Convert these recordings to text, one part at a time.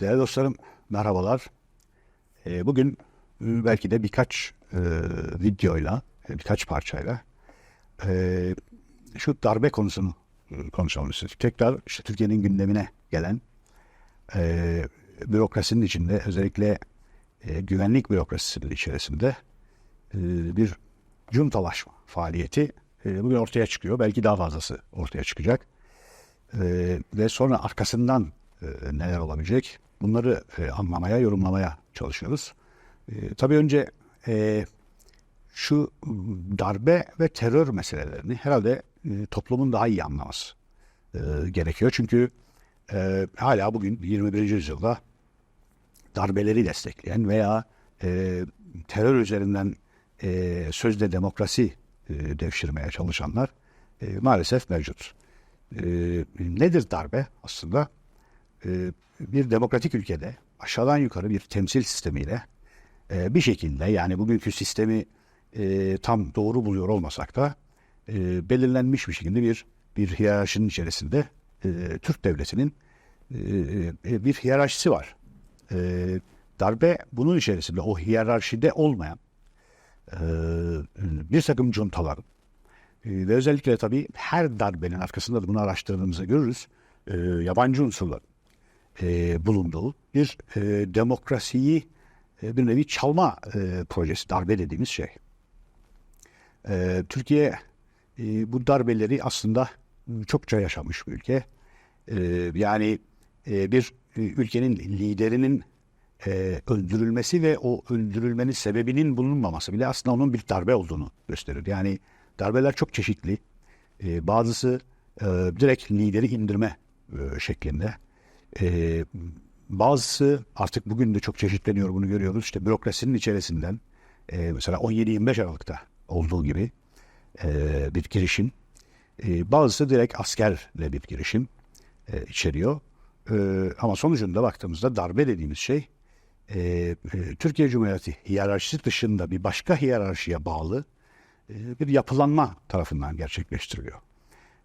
Değerli dostlarım merhabalar. Ee, bugün e, belki de birkaç e, videoyla, e, birkaç parçayla şu darbe konusunu konuşalım istedik. Tekrar işte Türkiye'nin gündemine gelen bürokrasinin içinde özellikle güvenlik bürokrasisinin içerisinde bir cuntalaşma faaliyeti bugün ortaya çıkıyor. Belki daha fazlası ortaya çıkacak. Ve sonra arkasından neler olabilecek bunları e, anlamaya, yorumlamaya çalışıyoruz. E, tabii önce e, şu darbe ve terör meselelerini herhalde e, toplumun daha iyi anlaması e, gerekiyor. Çünkü e, hala bugün 21. yüzyılda darbeleri destekleyen veya e, terör üzerinden e, sözde demokrasi e, devşirmeye çalışanlar e, maalesef mevcut. E, nedir darbe aslında? E, bir demokratik ülkede aşağıdan yukarı bir temsil sistemiyle e, bir şekilde yani bugünkü sistemi e, tam doğru buluyor olmasak da belirlenmiş bir şekilde bir bir hiyerarşinin içerisinde Türk devletinin bir hiyerarşisi var. Darbe bunun içerisinde o hiyerarşide olmayan bir takım cuntaların ve özellikle tabii her darbenin arkasında da bunu araştırdığımızda görürüz yabancı unsurların e, bulunduğu bir e, demokrasiyi e, bir nevi çalma e, projesi, darbe dediğimiz şey. E, Türkiye e, bu darbeleri aslında çokça yaşamış bir ülke. E, yani e, bir e, ülkenin liderinin e, öldürülmesi ve o öldürülmenin sebebinin bulunmaması bile aslında onun bir darbe olduğunu gösterir. Yani darbeler çok çeşitli. E, bazısı e, direkt lideri indirme e, şeklinde. E, bazısı artık bugün de çok çeşitleniyor bunu görüyoruz. İşte bürokrasinin içerisinden e, mesela 17-25 Aralık'ta olduğu gibi e, bir girişim. E, bazısı direkt askerle bir girişim e, içeriyor. E, ama sonucunda baktığımızda darbe dediğimiz şey e, e, Türkiye Cumhuriyeti hiyerarşisi dışında bir başka hiyerarşiye bağlı e, bir yapılanma tarafından gerçekleştiriliyor.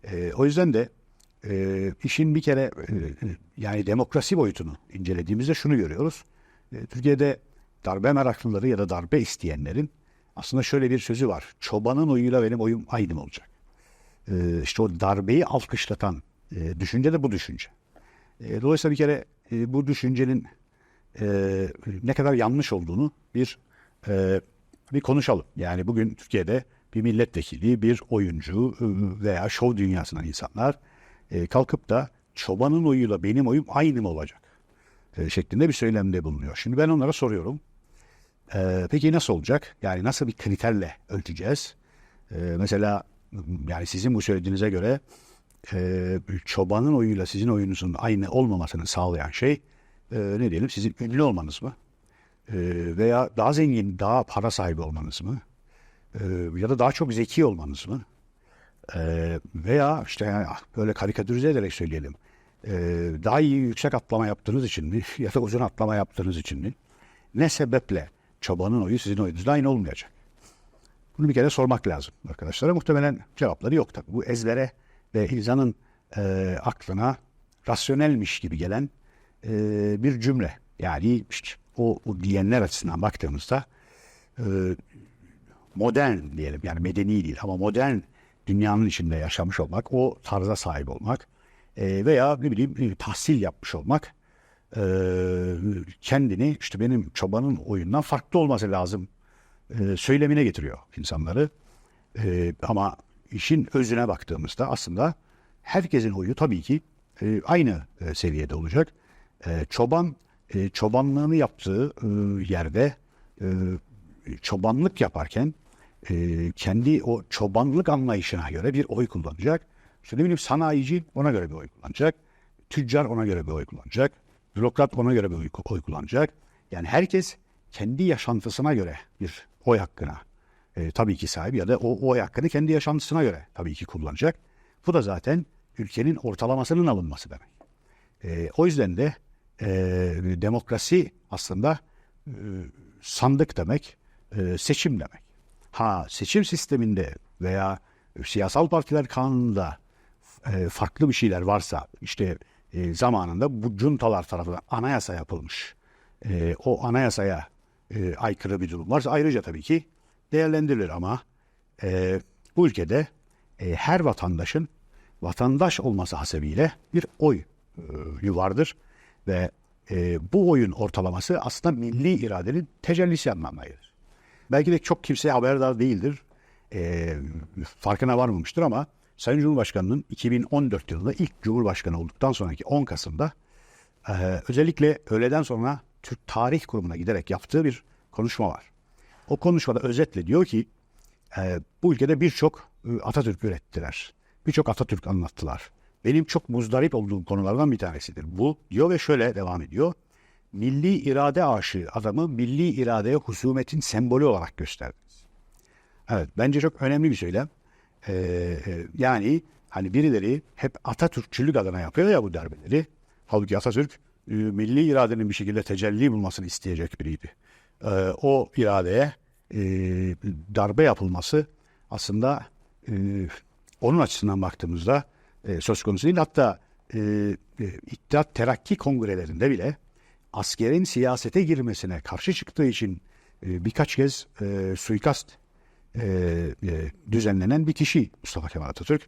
E, o yüzden de e, işin bir kere e, yani demokrasi boyutunu incelediğimizde şunu görüyoruz. E, Türkiye'de darbe meraklıları ya da darbe isteyenlerin aslında şöyle bir sözü var. Çobanın oyuyla benim oyum aynı olacak? E, işte o darbeyi alkışlatan e, düşünce de bu düşünce. E, dolayısıyla bir kere e, bu düşüncenin e, ne kadar yanlış olduğunu bir e, bir konuşalım. Yani bugün Türkiye'de bir milletvekili, bir oyuncu e, veya şov dünyasından insanlar e, kalkıp da çobanın oyuyla benim oyum aynı mı olacak? E, şeklinde bir söylemde bulunuyor. Şimdi ben onlara soruyorum. E, peki nasıl olacak? Yani nasıl bir kriterle ölçeceğiz? E, mesela yani sizin bu söylediğinize göre e, çobanın oyuyla sizin oyunuzun aynı olmamasını sağlayan şey e, ne diyelim sizin ünlü olmanız mı? E, veya daha zengin, daha para sahibi olmanız mı? E, ya da daha çok zeki olmanız mı? E, veya işte yani böyle karikatürize ederek söyleyelim. E, daha iyi yüksek atlama yaptığınız için mi? Ya da uzun atlama yaptığınız için mi? Ne sebeple çobanın oyu sizin oyunuzla aynı olmayacak? Bunu bir kere sormak lazım arkadaşlara. Muhtemelen cevapları yok tabii. Bu ezbere ve insanın e, aklına rasyonelmiş gibi gelen e, bir cümle. Yani işte o, o diyenler açısından baktığımızda e, modern diyelim yani medeni değil ama modern dünyanın içinde yaşamış olmak, o tarza sahip olmak e, veya ne bileyim e, tahsil yapmış olmak e, kendini işte benim çobanın oyundan farklı olması lazım e, söylemine getiriyor insanları. E, ama işin özüne baktığımızda aslında herkesin oyu tabii ki e, aynı e, seviyede olacak. E, çoban e, çobanlığını yaptığı e, yerde e, çobanlık yaparken e, kendi o çobanlık anlayışına göre bir oy kullanacak. İşte ne bileyim sanayici ona göre bir oy kullanacak. Tüccar ona göre bir oy kullanacak. Bürokrat ona göre bir oy, kullanacak. Yani herkes kendi yaşantısına göre bir oy hakkına e, tabii ki sahip ya da o oy hakkını kendi yaşantısına göre tabii ki kullanacak. Bu da zaten ülkenin ortalamasının alınması demek. E, o yüzden de e, demokrasi aslında e, sandık demek, e, seçim demek. Ha seçim sisteminde veya siyasal partiler kanununda e, farklı bir şeyler varsa işte e, zamanında bu juntalar tarafından anayasa yapılmış. E, o anayasaya e, aykırı bir durum varsa ayrıca tabii ki değerlendirilir ama e, bu ülkede e, her vatandaşın vatandaş olması hasebiyle bir oy e, vardır ve e, bu oyun ortalaması aslında milli iradenin tecellisi anlamına gelir. Belki de çok kimseye haberdar değildir. E, farkına varmamıştır ama Sayın Cumhurbaşkanı'nın 2014 yılında ilk Cumhurbaşkanı olduktan sonraki 10 Kasım'da e, özellikle öğleden sonra Türk Tarih Kurumu'na giderek yaptığı bir konuşma var. O konuşmada özetle diyor ki e, bu ülkede birçok e, Atatürk ürettiler. Birçok Atatürk anlattılar. Benim çok muzdarip olduğum konulardan bir tanesidir. Bu diyor ve şöyle devam ediyor. Milli irade aşığı adamı milli iradeye husumetin sembolü olarak gösterdiniz. Evet bence çok önemli bir söylem. Ee, e, yani hani birileri hep Atatürkçülük adına yapıyor ya bu darbeleri. Halbuki Atatürk e, milli iradenin bir şekilde tecelli bulmasını isteyecek biriydi. E, o iradeye e, darbe yapılması aslında e, onun açısından baktığımızda e, söz konusu değil. Hatta e, e, İttihat Terakki kongrelerinde bile askerin siyasete girmesine karşı çıktığı için e, birkaç kez e, suikast e, e, düzenlenen bir kişi Mustafa Kemal Atatürk.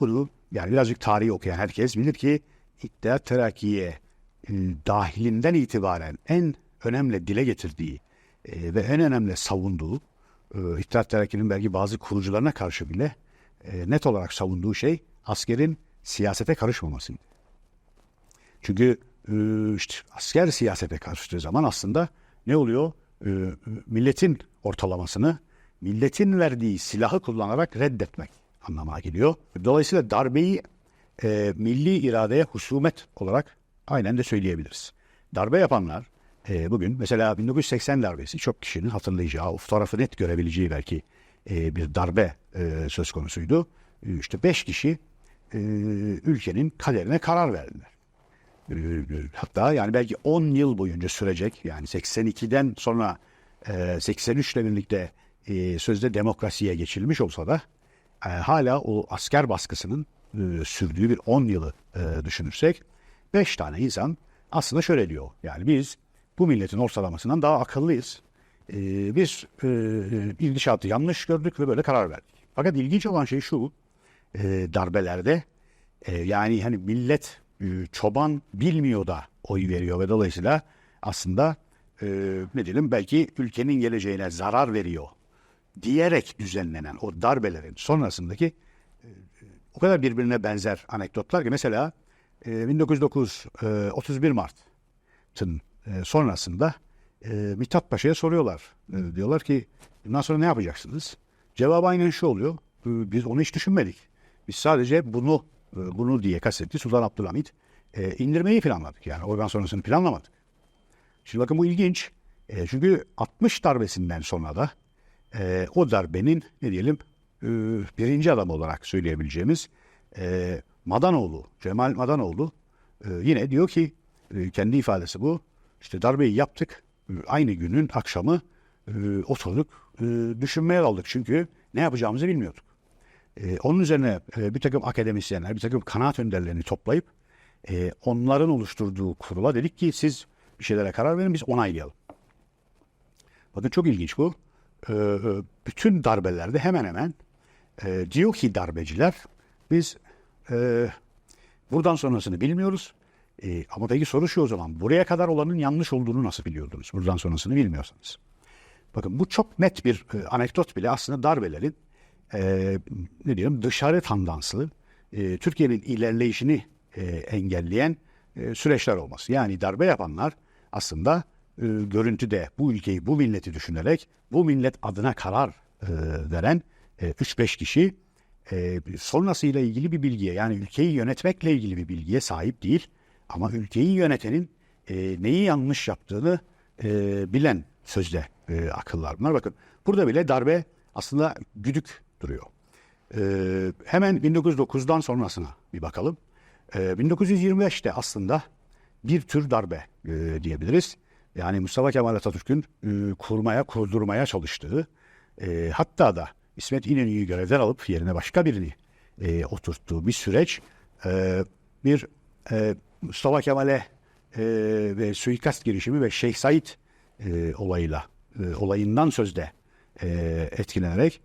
Bunu yani birazcık tarihi okuyan herkes bilir ki İttihat Terakki'ye e, dahilinden itibaren en önemli dile getirdiği e, ve en önemli savunduğu e, İttihat Terakki'nin belki bazı kurucularına karşı bile e, net olarak savunduğu şey askerin siyasete karışmamasıydı. Çünkü işte asker siyasete karıştığı zaman aslında ne oluyor? E, milletin ortalamasını, milletin verdiği silahı kullanarak reddetmek anlamına geliyor. Dolayısıyla darbeyi e, milli iradeye husumet olarak aynen de söyleyebiliriz. Darbe yapanlar e, bugün mesela 1980 darbesi çok kişinin hatırlayacağı, fotoğrafı net görebileceği belki bir darbe söz konusuydu. E, işte beş kişi ülkenin kaderine karar verdiler. E, hatta yani belki 10 yıl boyunca sürecek yani 82'den sonra e, 83 ile birlikte e, sözde demokrasiye geçilmiş olsa da e, hala o asker baskısının e, sürdüğü bir 10 yılı e, düşünürsek 5 tane insan aslında şöyle diyor. Yani biz bu milletin ortalamasından daha akıllıyız. E, biz e, gidişatı yanlış gördük ve böyle karar verdik. Fakat ilginç olan şey şu e, darbelerde e, yani hani millet e, çoban bilmiyor da oy veriyor ve dolayısıyla aslında e, ne diyelim belki ülkenin geleceğine zarar veriyor diyerek düzenlenen o darbelerin sonrasındaki e, o kadar birbirine benzer anekdotlar ki mesela e, 1909 e, 31 Mart'ın e, sonrasında e, Mithat Paşa'ya soruyorlar. E, diyorlar ki bundan sonra ne yapacaksınız? Cevabı aynen şu oluyor. E, biz onu hiç düşünmedik. Biz sadece bunu e, bunu diye kastetti Sultan Abdülhamit e, indirmeyi planladık. Yani organ sonrasını planlamadık. Şimdi bakın bu ilginç. E, çünkü 60 darbesinden sonra da e, o darbenin ne diyelim e, birinci adam olarak söyleyebileceğimiz e, Madanoğlu, Cemal Madanoğlu e, yine diyor ki e, kendi ifadesi bu. İşte darbeyi yaptık. E, aynı günün akşamı e, oturduk e, düşünmeye aldık. Çünkü ne yapacağımızı bilmiyorduk. E, onun üzerine e, bir takım akademisyenler, bir takım kanaat önderlerini toplayıp e, onların oluşturduğu kurula dedik ki siz bir şeylere karar verin biz onaylayalım. Bakın çok ilginç bu. E, bütün darbelerde hemen hemen e, diyor ki darbeciler biz e, buradan sonrasını bilmiyoruz. E, ama peki soru şu o zaman buraya kadar olanın yanlış olduğunu nasıl biliyordunuz? Buradan sonrasını bilmiyorsanız. Bakın bu çok net bir e, anekdot bile aslında darbelerin e, ne diyelim dışarı tandanslı e, Türkiye'nin ilerleyişini e, engelleyen e, süreçler olması. Yani darbe yapanlar aslında e, görüntüde bu ülkeyi, bu milleti düşünerek bu millet adına karar e, veren e, 3-5 kişi e, sonrasıyla ilgili bir bilgiye yani ülkeyi yönetmekle ilgili bir bilgiye sahip değil. Ama ülkeyi yönetenin e, neyi yanlış yaptığını e, bilen sözde e, akıllar bunlar. Bakın burada bile darbe aslında güdük duruyor. E, hemen 1909'dan sonrasına bir bakalım. E, 1925'te aslında bir tür darbe e, diyebiliriz. Yani Mustafa Kemal Atatürk'ün e, kurmaya, kurdurmaya çalıştığı, e, hatta da İsmet İnönü'yü görevden alıp yerine başka birini e, oturttuğu bir süreç, e, bir e, Mustafa Kemal'e e, ve suikast girişimi ve Şeyh Said e, olayıyla e, olayından sözde e, etkilenerek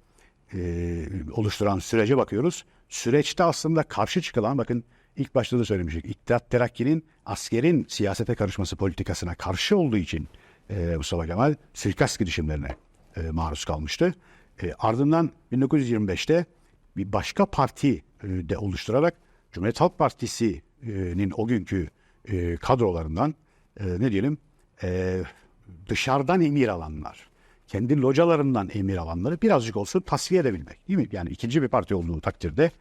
e, oluşturan sürece bakıyoruz. Süreçte aslında karşı çıkılan bakın ilk başta da söylemiştik. İttihat Terakki'nin askerin siyasete karışması politikasına karşı olduğu için e, Mustafa Kemal suikast girişimlerine e, maruz kalmıştı. E, ardından 1925'te bir başka parti e, de oluşturarak Cumhuriyet Halk Partisi'nin o günkü e, kadrolarından e, ne diyelim e, dışarıdan emir alanlar, kendi localarından emir alanları birazcık olsun tasfiye edebilmek. Değil mi? Yani ikinci bir parti olduğu takdirde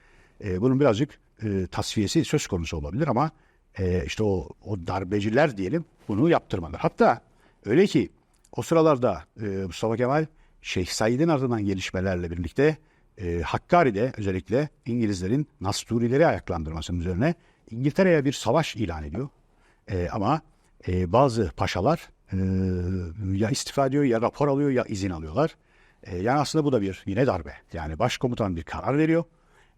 e, bunun birazcık e, tasfiyesi söz konusu olabilir ama e, işte o, o darbeciler diyelim bunu yaptırmadılar. Hatta öyle ki o sıralarda e, Mustafa Kemal Şeyh Said'in ardından gelişmelerle birlikte e, Hakkari'de özellikle İngilizlerin Nasturileri ayaklandırmasının üzerine İngiltere'ye bir savaş ilan ediyor. E, ama e, bazı paşalar e, ya istifa ediyor ya rapor alıyor ya izin alıyorlar. E, yani aslında bu da bir yine darbe. Yani başkomutan bir karar veriyor.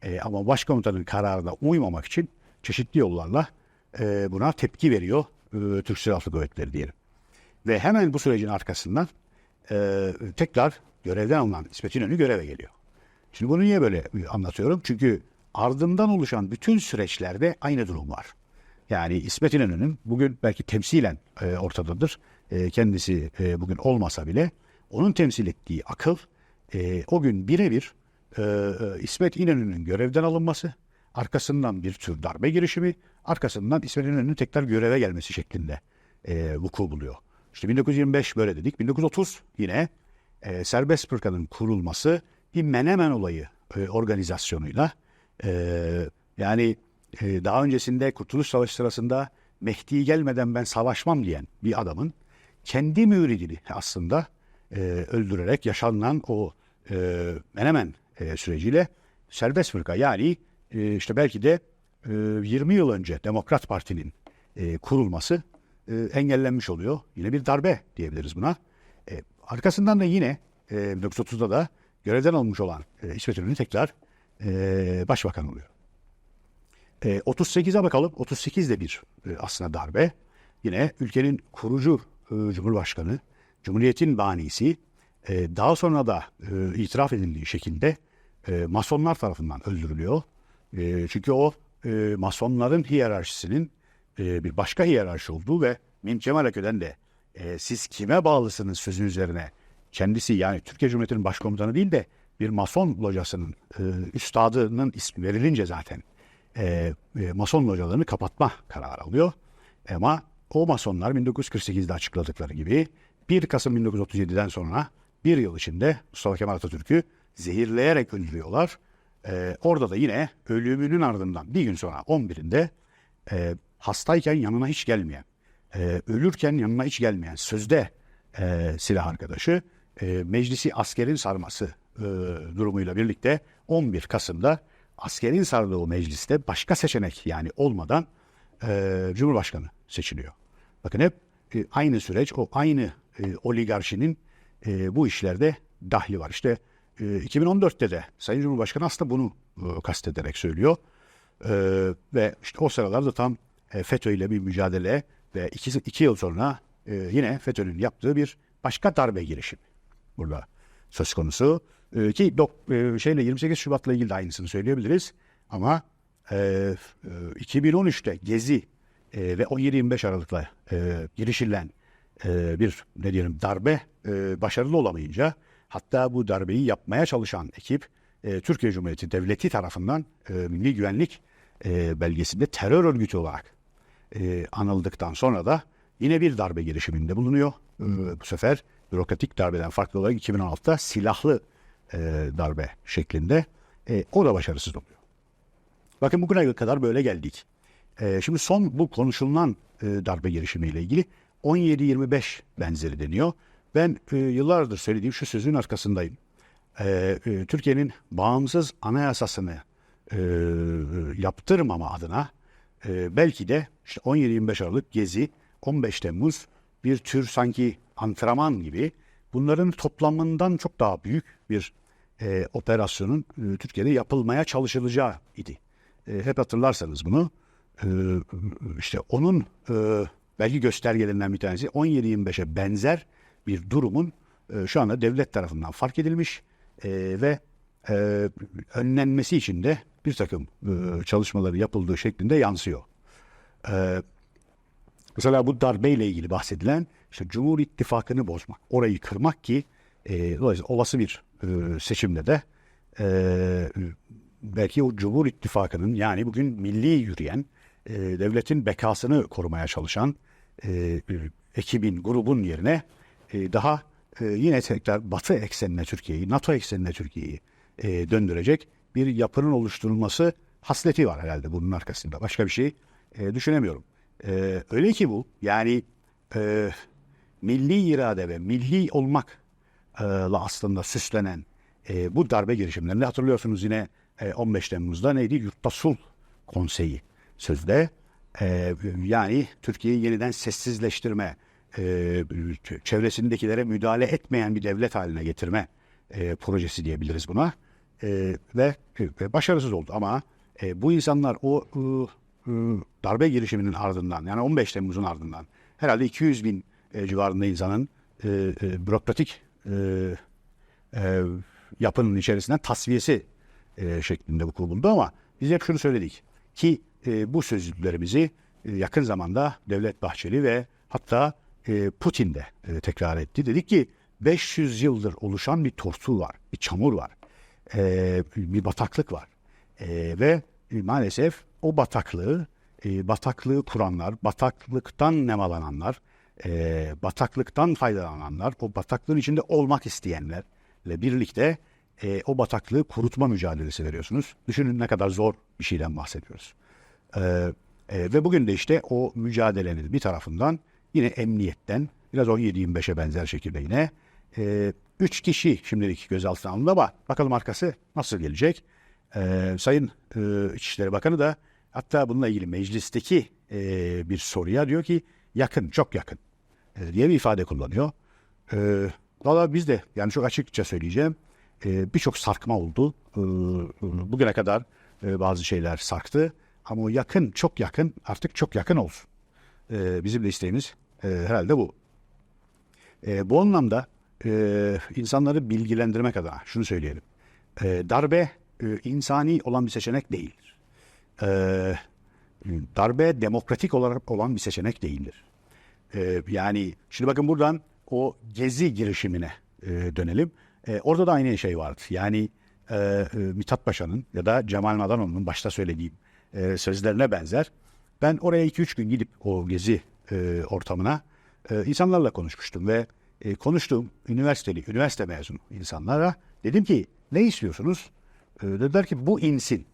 E, ama başkomutanın kararına uymamak için çeşitli yollarla e, buna tepki veriyor e, Türk Silahlı Kuvvetleri diyelim. Ve hemen bu sürecin arkasından e, tekrar görevden alınan İsmet İnönü göreve geliyor. Şimdi bunu niye böyle anlatıyorum? Çünkü ardından oluşan bütün süreçlerde aynı durum var. Yani İsmet İnönü'nün bugün belki temsilen e, ortadadır. E, kendisi e, bugün olmasa bile onun temsil ettiği akıl e, o gün birebir İsmet İnönü'nün görevden alınması, arkasından bir tür darbe girişimi, arkasından İsmet İnönü'nün tekrar göreve gelmesi şeklinde vuku buluyor. İşte 1925 böyle dedik. 1930 yine serbest bırkanın kurulması bir Menemen olayı organizasyonuyla yani daha öncesinde Kurtuluş Savaşı sırasında Mehdi gelmeden ben savaşmam diyen bir adamın kendi müridini aslında e, öldürerek yaşanılan o e, Menemen e, süreciyle serbest fırka yani e, işte belki de e, 20 yıl önce Demokrat Parti'nin e, kurulması e, engellenmiş oluyor. Yine bir darbe diyebiliriz buna. E, arkasından da yine e, 1930'da da görevden alınmış olan e, İsmet İnönü tekrar e, başbakan oluyor. E, 38'e bakalım. 38 de bir e, aslında darbe. Yine ülkenin kurucu e, Cumhurbaşkanı, Cumhuriyet'in banisi e, daha sonra da e, itiraf edildiği şekilde masonlar tarafından öldürülüyor. Çünkü o masonların hiyerarşisinin bir başka hiyerarşi olduğu ve Mim Cemal Akö'den de siz kime bağlısınız sözü üzerine kendisi yani Türkiye Cumhuriyeti'nin başkomutanı değil de bir mason locasının üstadının ismi verilince zaten mason localarını kapatma kararı alıyor. Ama o masonlar 1948'de açıkladıkları gibi 1 Kasım 1937'den sonra bir yıl içinde Mustafa Kemal Atatürk'ü zehirleyerek öldürüyorlar. E, orada da yine ölümünün ardından bir gün sonra 11'inde e, hastayken yanına hiç gelmeyen, e, ölürken yanına hiç gelmeyen sözde e, silah arkadaşı e, meclisi askerin sarması e, durumuyla birlikte 11 Kasım'da askerin sardığı mecliste başka seçenek yani olmadan e, Cumhurbaşkanı seçiliyor. Bakın hep e, aynı süreç, o aynı e, oligarşinin e, bu işlerde dahli var. İşte e, 2014'te de Sayın Cumhurbaşkanı aslında bunu e, kastederek söylüyor. E, ve işte o sıralarda tam e, FETÖ ile bir mücadele ve iki, iki yıl sonra e, yine FETÖ'nün yaptığı bir başka darbe girişimi burada söz konusu. E, ki dok, e, şeyle 28 Şubat'la ilgili de aynısını söyleyebiliriz. Ama e, e, 2013'te Gezi e, ve 17-25 Aralık'la e, girişilen e, bir ne diyelim darbe e, başarılı olamayınca hatta bu darbeyi yapmaya çalışan ekip e, Türkiye Cumhuriyeti Devleti tarafından e, Milli Güvenlik e, belgesinde terör örgütü olarak e, anıldıktan sonra da yine bir darbe girişiminde bulunuyor. E, bu sefer bürokratik darbeden farklı olarak 2016'da silahlı e, darbe şeklinde. E, o da başarısız oluyor. Bakın bugüne kadar böyle geldik. E, şimdi son bu konuşulan e, darbe girişimiyle ilgili 17-25 benzeri deniyor. Ben e, yıllardır söylediğim şu sözün arkasındayım. E, e, Türkiye'nin bağımsız anayasasını yaptırmama adına belki de işte 17-25 Aralık Gezi, 15 Temmuz bir tür sanki antrenman gibi bunların toplamından çok daha büyük bir operasyonun Türkiye'de yapılmaya çalışılacağı idi. Hep hatırlarsanız bunu e, işte onun e, belki göstergelerinden bir tanesi 17-25'e benzer bir durumun e, şu anda devlet tarafından fark edilmiş e, ve önlenmesi için de bir takım çalışmaları yapıldığı şeklinde yansıyor. Mesela bu darbeyle ilgili bahsedilen işte Cumhur İttifakı'nı bozmak, orayı kırmak ki dolayısıyla olası bir seçimde de belki o Cumhur İttifakı'nın yani bugün milli yürüyen, e, devletin bekasını korumaya çalışan e, ekibin, grubun yerine e, daha e, yine tekrar Batı eksenine Türkiye'yi, NATO eksenine Türkiye'yi e, döndürecek bir yapının oluşturulması hasleti var herhalde bunun arkasında. Başka bir şey e, düşünemiyorum. E, öyle ki bu yani e, milli irade ve milli olmakla aslında süslenen e, bu darbe girişimlerinde hatırlıyorsunuz yine e, 15 Temmuz'da neydi? Yurtta Sulh Konseyi sözde e, yani Türkiye'yi yeniden sessizleştirme, e, çevresindekilere müdahale etmeyen bir devlet haline getirme e, projesi diyebiliriz buna. E, ve, ve başarısız oldu ama e, bu insanlar o e, e, darbe girişiminin ardından yani 15 Temmuz'un ardından herhalde 200 bin e, civarında insanın e, e, bürokratik e, e, yapının içerisinden tasfiyesi e, şeklinde vuku buldu ama biz hep şunu söyledik ki e, bu sözlerimizi e, yakın zamanda Devlet Bahçeli ve hatta e, Putin de e, tekrar etti. Dedik ki 500 yıldır oluşan bir tortu var, bir çamur var, e, bir bataklık var e, ve e, maalesef o bataklığı, e, bataklığı kuranlar, bataklıktan nemalananlar, e, bataklıktan faydalananlar, o bataklığın içinde olmak isteyenlerle birlikte e, o bataklığı kurutma mücadelesi veriyorsunuz. Düşünün ne kadar zor bir şeyden bahsediyoruz. E, e, ve bugün de işte o mücadelenin bir tarafından yine emniyetten biraz 17-25'e benzer şekilde yine e, üç kişi şimdilik gözaltına alındı ama bakalım arkası nasıl gelecek. E, Sayın e, İçişleri Bakanı da hatta bununla ilgili meclisteki e, bir soruya diyor ki yakın, çok yakın e, diye bir ifade kullanıyor. E, Valla biz de yani çok açıkça söyleyeceğim e, birçok sarkma oldu. E, bugüne kadar e, bazı şeyler sarktı ama o yakın, çok yakın artık çok yakın olsun. E, bizim de isteğimiz e, herhalde bu. E, bu anlamda e, insanları bilgilendirmek adına şunu söyleyelim. E, darbe e, insani olan bir seçenek değildir. E, darbe demokratik olarak olan bir seçenek değildir. E, yani şimdi bakın buradan o gezi girişimine e, dönelim. E, orada da aynı şey vardı. Yani e, e, Mithat Paşa'nın ya da Cemal Madanoğlu'nun başta söylediğim e, sözlerine benzer. Ben oraya 2-3 gün gidip o gezi e, ortamına e, insanlarla konuşmuştum ve e, konuştuğum üniversiteli, üniversite mezunu insanlara dedim ki ne istiyorsunuz? E, dediler ki bu insin.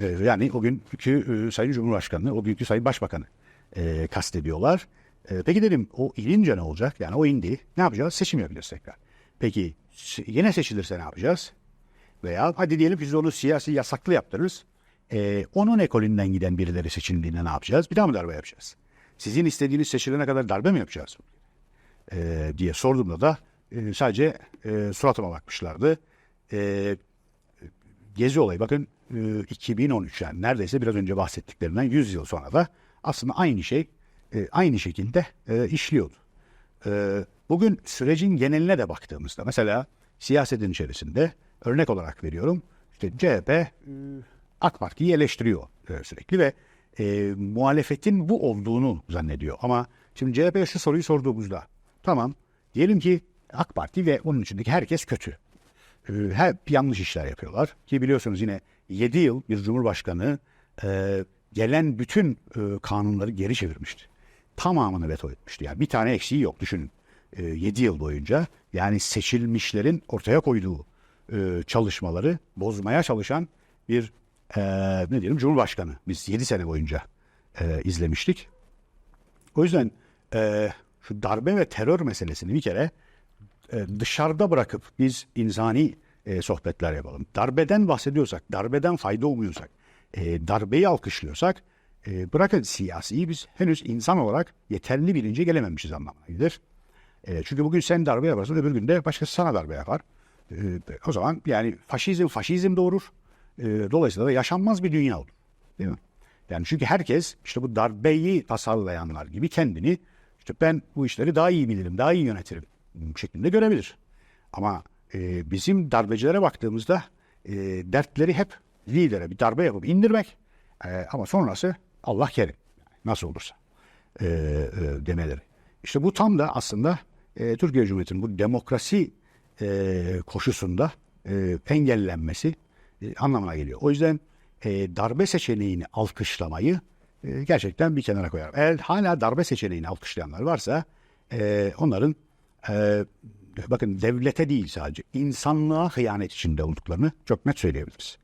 E, yani o günkü e, Sayın Cumhurbaşkanı, o günkü Sayın Başbakanı e, kastediyorlar. E, peki dedim o inince ne olacak? Yani o indi. Ne yapacağız? Seçim yapacağız tekrar. Peki yine seçilirse ne yapacağız? Veya hadi diyelim biz onu siyasi yasaklı yaptırırız. E, onun ekolünden giden birileri seçildiğinde ne yapacağız? Bir daha mı darbe yapacağız? Sizin istediğiniz seçilene kadar darbe mi yapacağız? E, diye sorduğumda da e, sadece e, suratıma bakmışlardı. E, Gezi olayı bakın e, 2013 yani neredeyse biraz önce bahsettiklerinden 100 yıl sonra da aslında aynı şey e, aynı şekilde e, işliyordu. E, bugün sürecin geneline de baktığımızda mesela siyasetin içerisinde örnek olarak veriyorum işte CHP AK Parti'yi eleştiriyor e, sürekli ve e, muhalefetin bu olduğunu zannediyor. Ama şimdi CHP'ye şu soruyu sorduğumuzda tamam diyelim ki AK Parti ve onun içindeki herkes kötü. E, hep yanlış işler yapıyorlar. Ki biliyorsunuz yine 7 yıl bir cumhurbaşkanı e, gelen bütün e, kanunları geri çevirmişti. Tamamını veto etmişti. Yani bir tane eksiği yok düşünün. E, 7 yıl boyunca yani seçilmişlerin ortaya koyduğu e, çalışmaları bozmaya çalışan bir e, ne diyelim Cumhurbaşkanı. Biz 7 sene boyunca e, izlemiştik. O yüzden e, şu darbe ve terör meselesini bir kere e, dışarıda bırakıp biz insani e, sohbetler yapalım. Darbeden bahsediyorsak, darbeden fayda umuyorsak, e, darbeyi alkışlıyorsak e, bırakın siyasiyi biz henüz insan olarak yeterli bilince gelememişiz anlamına gelir. E, çünkü bugün sen darbe yaparsın öbür günde başkası sana darbe yapar. E, o zaman yani faşizm faşizm doğurur. E, dolayısıyla da yaşanmaz bir dünya olur. Değil mi? Yani çünkü herkes işte bu darbeyi tasarlayanlar gibi kendini işte ben bu işleri daha iyi bilirim, daha iyi yönetirim şeklinde görebilir. Ama e, bizim darbecilere baktığımızda e, dertleri hep lidere bir darbe yapıp indirmek E, ama sonrası Allah kerim. Nasıl olursa e, e, demeleri. İşte bu tam da aslında e, Türkiye Cumhuriyeti'nin bu demokrasi e, koşusunda e, engellenmesi e, anlamına geliyor. O yüzden e, darbe seçeneğini alkışlamayı e, gerçekten bir kenara koyarım. Eğer hala darbe seçeneğini alkışlayanlar varsa e, onların e, bakın devlete değil sadece insanlığa hıyanet içinde olduklarını çok net söyleyebiliriz.